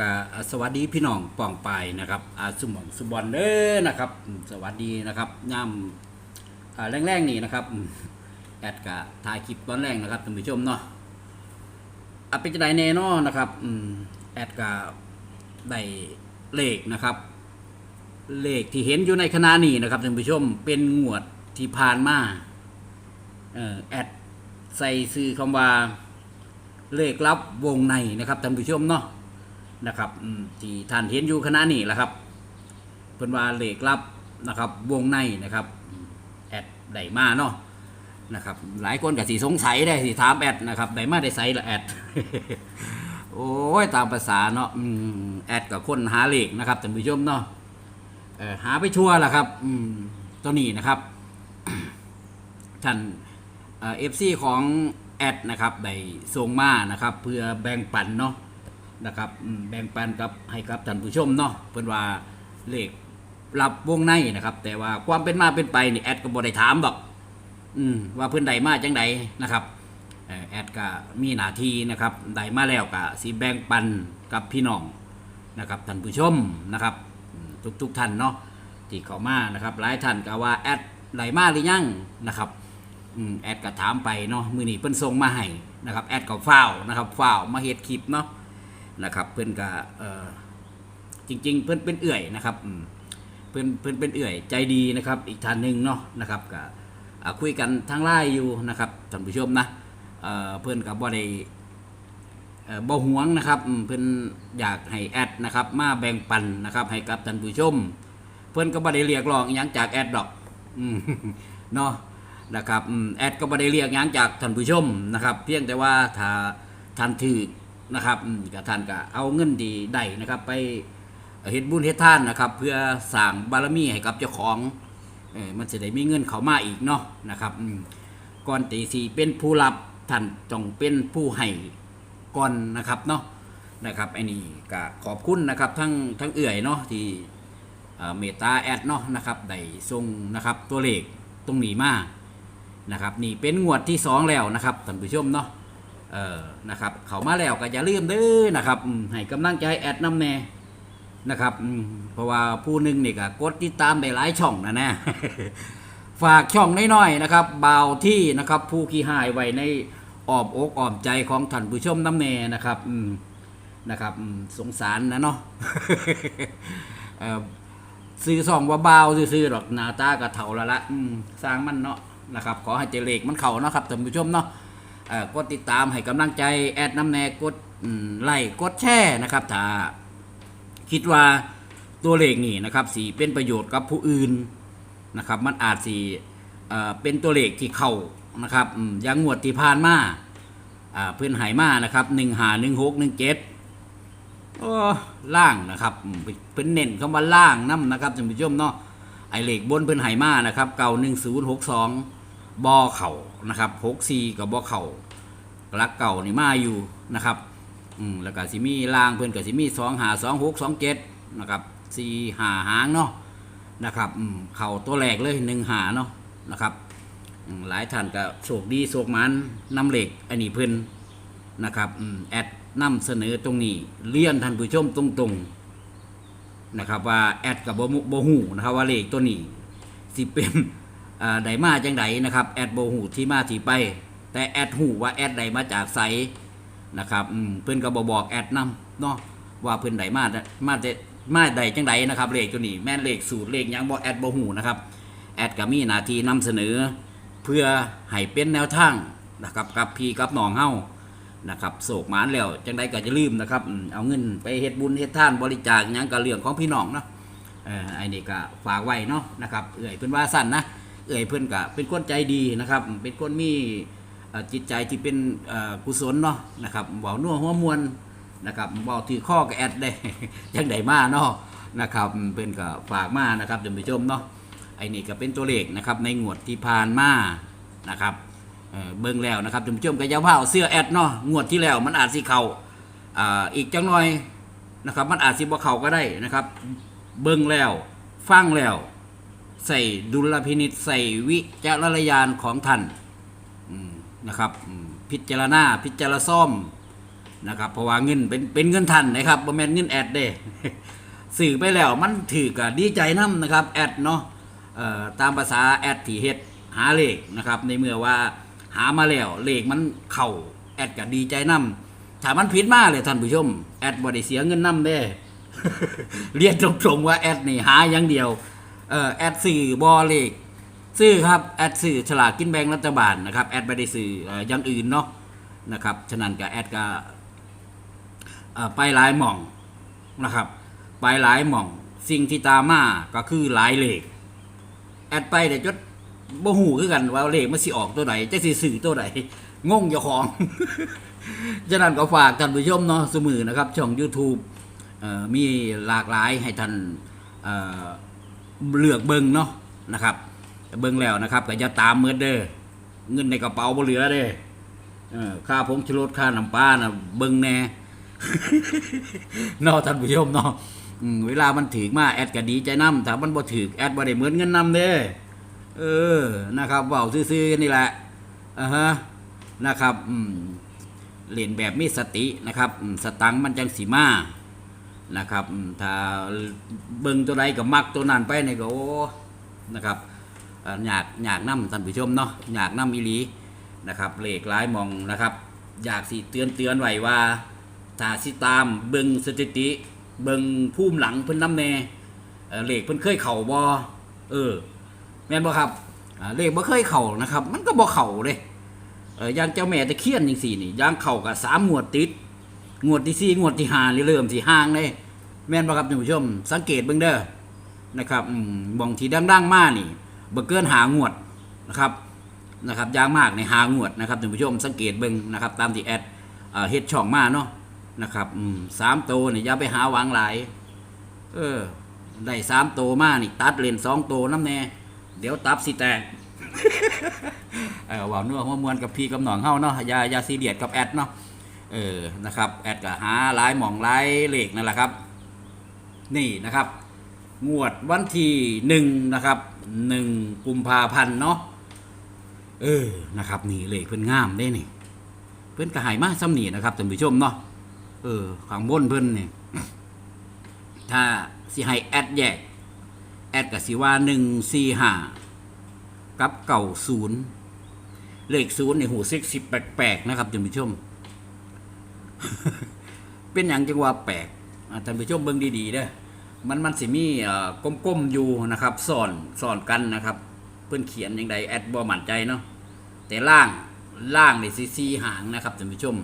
กสวัสดีพี่น้องป่องไปนะครับอาสุมองสุบอลเด้อนะครับ สวัสดีนะครับย่ำแรงๆนี่นะครับแอดกะถ่ายคลิปตอนแรกนะครับท่านผู้ชมเนาะอะเป็นจะไดแน่นอนนะครับแอดกะได้เลขนะครับ เลขที่เห็นอยู่ในคณะนี้นะครับท่านผู้ชมเป็นงวดที่ผ่านมาแอดใส่ซื้อคำว่าเลขลับวงในนะครับท่านผู้ชมเนาะ นะครับอืมที่ท่านเห็นอยู่คณะนี้แหละครับ เพิ่นว่าเลขลับนะครับ วงในนะครับแอดไดมาเนาะนะครับ หลายคนก็สิสงสัยได้สิถามแอดนะครับไดมาได้ใส่ละแอด โอ้ยตามภาษาเนาะอืมแอดกับคนหาเลขนะครับท่านผู้ชมเนาะเอ่อหาไปทั่วละครับอืมตัวนี้นะครับ ท่านเอฟซีของแอดนะครับได้ส่งมานะครับ เพื่อแบ่งปันเนาะ นะครับอืมแบ่งปันกับให้กับท่านผู้ชมเนาะเพิ่นว่าเลขรับวงในนะครับ แต่ว่าความเป็นมาเป็นไปนี่แอดก็บ่ได้ถามดอก อืมว่าเพิ่นใดมาจังใดนะครับเอ่อแอดก็มีหน้าที่นะครับใดมาแล้วก็สิแบ่งปันกับพี่น้องนะครับท่านผู้ชมนะครับอืมทุกๆท่านเนาะที่เข้ามานะครับ หลายท่านก็ว่าแอดไหลมาหรือยังนะครับอืมแอดก็ถามไปเนาะมือนี้เพิ่นส่งมาให้นะครับแอดก็ฟ้าวนะครับฟ้าวมาเฮ็ดคลิปเนาะ นะครับ เพิ่อนก็จริง ๆ เพิ่อนเป็นเอื่อยนะครับเพิ่อนเพิ่อนเป็นเอื่อยใจดีนะครับ อีกท่านหนึ่งเนาะนะครับก็คุยกันทางไลน์อยู่นะครับท่านผู้ชมนะเอ่อนก็บ่ได้เอ่อบ่หวงนะครับเพิ่อนอยากให้แอดนะครับมาแบ่งปันนะครับให้กับท่านผู้ชม เพิ่อนก็บ่ได้เรียกร้องอหยังจากแอดดอกเนาะนะครับแอดก็ไม่ได้เรียกยังจากท่านผู้ชมนะครับ เพียงแต่ว่าถ้าท่านถือ นะครับกับท่านก็เอาเงินดีได้นะครับ ไปเฮ็ดบุญเฮ็ดทานนะครับ เพื่อสร้างบารมีให้กับเจ้าของเออมันจะได้มีเงินเข้ามาอีกเนาะนะครับก่อนตีสีเป็นผู้รับท่านต้องเป็นผู้ให้ก่อนนะครับเนาะนะครับไอ้นี่ก็ขอบคุณนะครับทั้งทั้งเอื่อยเนาะที่เมตตาแอดเนาะนะครับได้ส่งนะครับตัวเลขตรงนี้มากนะครับนี่เป็นงวดที่สองแล้วนะครับท่านผู้ชมเนาะ เออนะครับ เขามาแล้วก็อย่าลืมเด้อนะครับให้กำลังใจแอดน้ำแน่นะครับเพราะว่าผู้หนึ่งนี่ก็กดติดตามได้หลายช่องนะนะฝากช่องน้อยๆนะครับบ่าวที่นะครับ ผู้ขี้หายไว้ในอ้อมอกอ้อมใจของท่านผู้ชมน้ำแน่นะครับนะครับสงสารนะเนาะซื้อซองว่าเบาซื้อๆหรอกนาตาก็เท่าล้วละสร้างมันเนาะนะครับ ขอให้เจเลกมันเข่านะครับท่านผู้ชมเนาะ กดติดตามให้กำลังใจแอดน้ำแนกดไลค์กดแชร์นะครับถ้าคิดว่าตัวเลขนี่นะครับสีเป็นประโยชน์กับผู้อื่นนะครับ มันอาจสีเป็นตัวเลขที่เข้านะครับอืมอยังงวดที่ผ่านมาเพื่อนหายมานะครับหนึ่งหาหนึ่งหกหนึ่งเจ็ดล่างนะครับเพิ่อนเน้นคำว่าล่างน้ำนะครับท่านผู้ชมเนาะไอเหล็กบนเพิ่อนไหมานะครับ เก่าหนึ่งศูนย์หกสอง บอเข่านะครับหกสี่กับบอเข่าลักเก่านี่มาอยู่นะครับอืมแล้วก็สิมีล่างเพิ่อนก็สิมีสองหาสองหกสองเจ็ดนะครับสี่หาหางเนาะนะครับอืมเข่าตัวแรกเลยหนึ่งหาเนาะนะครับหลายท่านก็โชคดีโชคมันนำเหล็กอันนี้เพิ่อนนะครับแอดนำเสนอตรงนี้เลี่ยนท่านผู้ชมตรงๆนะครับว่าแอดกับโบโบหูนะครับว่าเลขตัวนี้สิเป็น ไดมาจังไดนะครับแอดโบหูที่มาที่ไป แต่แอดหูว่าแอดใดมาจากไสนะครับเพื่อนก็บบอกแอดนำเนาะว่าเพื่อนใดมามาแต่มาใดจังไดนะครับเลขตัวนี้แม่นเลขสูตรเลขยังบอกแอดโบหูนะครับแอดก็มีหน้าที่นำเสนอ เพื่อให้เป็นแนวทางนะครับกับพี่กับน้องเฮานะครับโศกหมานแล้วจังใดก็จะลืมนะครับเอาเงินไปเฮ็ดบุญเฮ็ดท่านบริจาคยังก็เรื่องของพี่น้องเนาะไอ้นี่ก็ฝากไว้เนาะนะครับเอ่ยเพิ่อนว่าสั้นนะ เอ่ยเพิ่อนก็เป็นคนใจดีนะครับ เป็นคนมี่จิตใจที่เป็นกุศลเนาะนะครับเว้านัวหัวมวนนะครับเว้าถือข้อกับแอดได้จังไดมาเนาะนะครับเพิ่นก็ฝากมานะครับท่านผู้ชมเนาะไอ้นี่ก็เป็นตัวเลขนะครับในงวดที่ผ่านมานะครับเอ่อเบิ่งแล้วนะครับท่านผู้ชมก็อย่าว่าเสื้อแอดเนาะงวดที่แล้วมันอาจสิเขาอ่าอีกจังหน่อยนะครับ มันอาจสิบ่เขาก็ได้นะครับ เบิ่งแล้ว ฟังแล้ว ใส่ดุลพินิษใส่วิจารณญาณของท่านนะครับ พิจารณาพิจารซ่อมนะครับเพราะว่าเงินเป็นเป็นเงินทันนะครับบ่แม่นเงินแอดเด้สื่อไปแล้วมันถือกับดีใจนํนะครับแอดเนาะตามภาษาแอดที่เฮ็ดหาเลขนะครับ ในเมื่อว่าหามาแล้วเลขมันเข้าแอดก็ดีใจนํถ้ามันผิดมากเลยท่านผู้ชมแอดบ่ได้เสียเงินนํเด้เรียนตรงๆว่าแอดนี่หาอย่างเดียว เอ่อแอดสื่อบอเลขซื้อครับแอดสื่อฉลากกินแบ่งรัฐบาลนะครับแอดไม่ได้สื่ออย่างอื่นเนาะนะครับฉะนั้นก็แอดก็ไปหลายหม่องนะครับไปหลายหม่อง สิ่งที่ตามมาก็คือหลายเลขแอดไปแต่จดบ่หูคือกันว่าเลขมันสิออกตัวไหนจะสิสื่อตัวไหนงงเจ้าของฉะนั้นก็ฝากท่านผู้ชมเนาะสมือนะครับช่อง YouTube อมีหลากหลายให้ท่าน เลือกเบิงเนาะนะครับเบิงแล้วนะครับก็อย่าตามเมือเด้อเงินในกระเป๋าบ่เหลือเด้อค่าผงชูรสค่าน้ำปลานะเบิงแน่นาะท่านผู้ชมเนาะเวลามันถือมาแอดก็ดีใจนํถ้ามันบ่ถือแอดบ่ได้เหมือนเงินนํเด้อเออนะครับเว้าซื่อๆนี่แหละอ่าฮะนะครับอืมเล่นแบบมีสตินะครับสตังค์มันจังสิมา นะครับถ้าเบิ่งตัวใดก็มักตัวนั้นไปนี่ก็โอ้นะครับอยากอยากนำท่านผู้ชมเนาะอยากนำอีหลีนะครับเลขหลายมองนะครับ อยากสิเตือนเตือนไว้ว่าถ้าสิตามเบิ่งสถิติ เบิ่งภูมิหลังเพิ่นนำแน่เอ่อเลขเพิ่นเคยเข้าบ่เออแม่นบ่ครับอ่าเลขบ่เคยเข้านะครับ มันก็บ่เข้าเด้เอย่างเจ้าแม่ตะเคียนจังซี่นี่ย่างเข้าก็สามงวดติด งวดที่สี่งวดที่ห้านี่เริ่มสิห่างเลยแม่นบ่ครับท่านผู้ชม สังเกตเบิ่งเด้อนะครับอืมบางทีดังๆมานี่บ่เกินหางวดนะครับนะครับยางมากในหางวดนะครับท่านผู้ชมสังเกตเบิ่งนะครับ ตามที่แอดเอ่อเฮ็ดช่องมาเนาะนะครับอืมสามโตวนี่อย่าไปหาหวังหลาย เออ ได้สามโตวมานี่ ตัดเลนสองโตวน้ำแน่ เดี๋ยวตับสิแตก เออเว่านัวหัวมวนกับพี่กับหนองเฮาเนาะอย่าอย่าซีเรียสกับแอดเนาะ เออนะครับแอดก็หาหลายหมองหลายเลขนั่นแหละครับ นี่นะครับ งวดวันที่หนึ่งนะครับหนึ่งกุมภาพันธ์เนาะเออนะครับ นี่เหลขเพิ่อนงามได้นี่เพิ่อนก็ใหายมากซ้ำนี่นะครับท่านผู้ชมเนาะเออข้างบนเพิ่อนนี่ถ้าสิให้แอดแยกแอดก็สิว่าหนึ่งสี่ห้ากับเก่าศูนย์เลขศูนย์ในหูซิกสิบแปลกๆนะครับท่านผู้ชม เป็นอย่างจังว่าแปลกอ่าท่านผู้ชมเบิ่งดีๆเด้อมันมันสิมีเอ่อก้มๆอยู่นะครับซ่อนซ่อนกันนะครับ เพิ่อนเขียนอย่างใดแอดบ่มั่นใจเนาะแต่ล่างล่างในี่สิสีหางนะครับท่านผู้ชม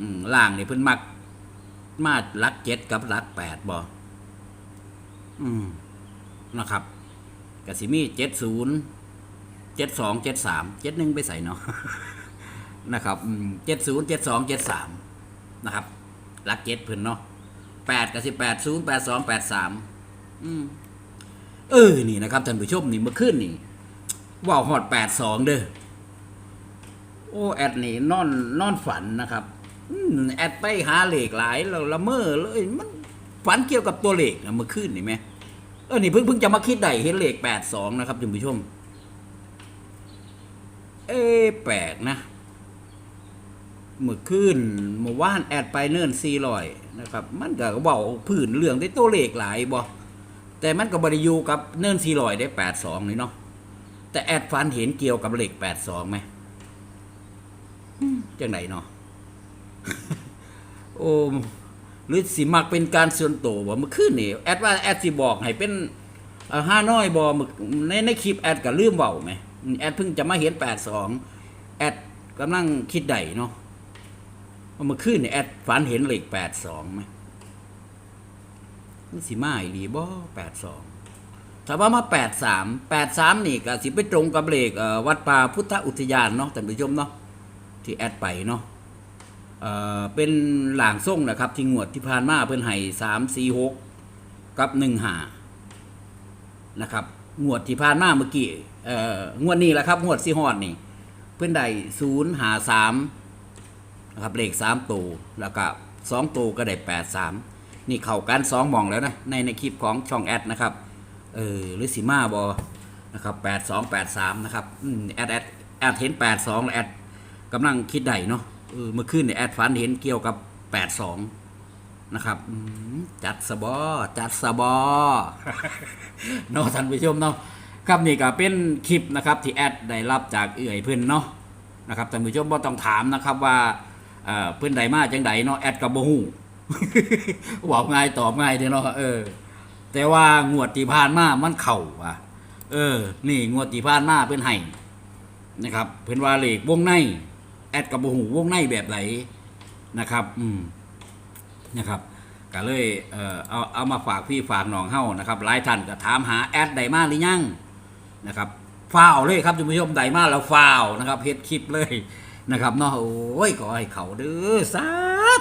อืมล่างในเพิ่อนมักมาลักเจ็ดกับลักแปดบ่อืมนะครับกสิมีเจ็ดศูนย์เจ็ดสองเจ็ดสามเจ็ดหนึ่งไปใส่เนาะนะครับเจ็ดศูนย์เจ็ดสองเจ็ดสาม นะครับหลักเจ็ดเพิ่นเนาะแปดกับสิบแปดศูนย์แปดสองแปดสามเออนี่นะครับท่านผู้ชมนี่เมื่อคืนนี่ว่าวหอดแปดสองเด้อโอ้แอดนี่นอนนอนฝันนะครับอืมแอดไปหาเหล็กหลายเราละเมอเลยมันฝันเกี่ยวกับตัวเหล็กนะเมื่อคืนนี่ไหมเออนี่เพิ่งเพิ่งจะมาคิดได้เห็นเหล็กแปดสองนะครับท่านผู้ชม เอ๊ะแปลกนะเมื่อคืนเมื่อวานแอดไปเนิ่นซีลอยนะครับ มันก็เบาพื้นเรื่องได้ตัวเลขหลายบ่แต่มันก็บริยูกับเนิ่นซีลอยได้แปดสองนี่เนาะแต่แอดฟันเห็นเกี่ยวกับเลขแปดสองไหมอืมจังไหนเนาะโอ้หรือสิมักเป็นการส่วนตัวบ่เมื่อคืนนี่แอดว่าแอดสิบอกให้เป็นเอ่อห้าน้อยบ่มึกในในคลิปแอดก็ลืมเบาไหมแอดเพิ่งจะมาเห็นแปดสองแอดกำลังคิดได้เนาะ ว่าเมื่อคืนนี่แอดฝันเห็นเลขแปดสองไหมมันสิมาอีหลีบ่แปดสองถ้าว่ามาแปดสามแปดสามนี่ก็สิไปตรงกับเลขวัดป่าพุทธอุทยานเนาะท่านผู้ชมเนาะที่แอดไปเนาะเอ่อเป็นหลางส่งนะครับ ที่งวดที่ผ่านมาเพิ่นให้สามสี่หกกับหนึ่งหานะครับงวดที่ผ่านมาเมื่อกี้เอ่องวดนี้แหละครับงวดสี่ฮอดนี่ เพิ่อนได้ศูนย์หาสาม นะครับเลขสามตัวแล้วก็สองตัวก็ได้แปดสามนี่เข้ากันสองหมองแล้วนะในในคลิปของช่องแอดนะครับเออหรือสีมาบอนะครับแปดสองแปดสามนะครับแอดแอดแอดเห็นแปดสองแอดกำลังคิดได้เนาะเออเมื่อคืนเนี่ยแอดฟันเห็นเกี่ยวกับแปดสองนะครับจัดสบอจัดสบอเนาะท่านผู้ชมเนาะครับนี่ก็เป็นคลิปนะครับที่แอดได้รับจากเอื่อยเพื่อนเนาะนะครับท่านผู้ชมบ่ต้องถามนะครับว่า อ่อเพื่อนใดมาจังใดเนาะแอดกับบ่ฮู้บอกง่ายตอบง่ายเด้เนาะเออ แต่ว่างวดที่ผ่านมามันเข่าอะ เออ นี่งวดที่ผ่านมาเพิ่อนให้นะครับ เพิ่อนว่าเลขวงใน แอดกับบ่ฮู้วงในแบบไหนนะครับ อืมนะครับก็เลยเออเอาเอามาฝากพี่ฝากน้องเฮานะครับหลายท่านก็ถามหาแอดไดมาหรือยังนะครับฟ้าวเลยครับท่านผู้ชมไดมาแล้วฟ้าวนะครับเฮ็ดคลิปเลย นะครับเนาะโอ้ยขอให้เขาเด้อสา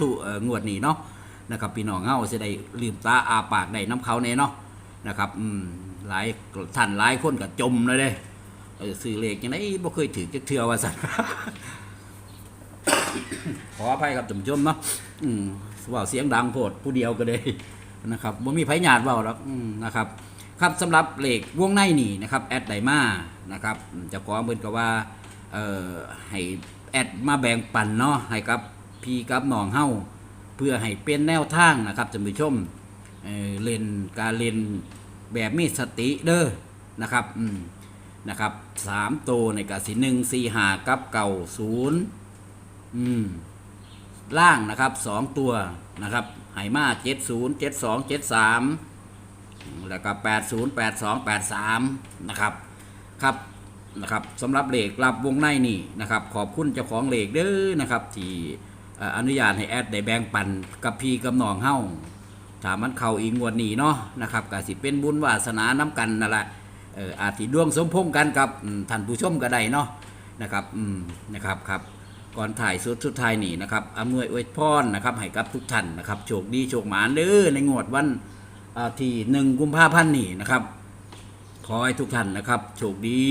ธุเอองวดนี้เนาะนะครับพี่น้องเฮาสิได้ลืมตาอาปากได้น้ำเขาแน่เนาะนะครับอืมหลายท่านหลายคนก็จมเลยเด้ออซื้อเลขจังไดบ่เคยถือจักเทื่อว่าซั่นขออภัยครับท่านผู้ชมเนาะอืมเว่าเสียงดังโพดผู้เดียวก็ได้นะครับบ่มีไผญาติเว้าหรอกนะครับ ครับสำหรับเลขวงในนี่นะครับแอดไดมานะครับจ้าของเพิ่นก็ว่าเอ่อให้ แอดมาแบ่งปันเนาะให้กับพี่กับน้องเฮาเพื่อให้เป็นแนวทางนะครับท่านผู้ชมเอ่อเล่นการเล่นแบบมีสติเด้อนะครับอืมนะครับสามตัวในกสิหนึ่งสี่หากับเก่าศูนย์อืมล่างนะครับสองตัวนะครับไหมาเจ็ดศูนย์เจ็ดสองเจ็ดสามแล้วก็แปดศูนย์แปดสองแปดสามนะครับ ครับ นะครับสำหรับเหล็กรับวงในนี่นะครับขอบคุณเจ้าของเหล็กเด้อนะครับที่อนุญาตให้แอดได้แบ่งปันกับพี่กับน้องเฮ้าถามมันเข้าอีกงวดนี้เนาะนะครับก็สิเป็นบุญวาสนาน้ำกันนั่นแหละอาจสิดวงสมพงษ์กันกับท่านผู้ชมก็ได้เนาะนะครับนะครับครับก่อนถ่ายสุดสุดท้ายนี่นะครับอำนวยอวยพรนะครับให้กับทุกท่านนะครับโชคดีโชคหมานเด้อในงวดวันอาที่หนึ่งกุมภาพันธ์นี่นะครับขอให้ทุกท่านนะครับโชคดี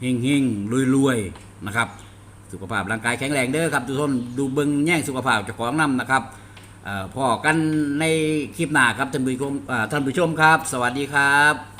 เฮงเฮงรวยรวยนะครับ สุขภาพร่างกายแข็งแรงเด้อครับทุกท่านดูเบิงแย่งสุขภาพเจ้าของนำนะครับพ่อพอกันในคลิปหน้าครับท่านผู้ชมท่านผู้ชมครับ สวัสดีครับ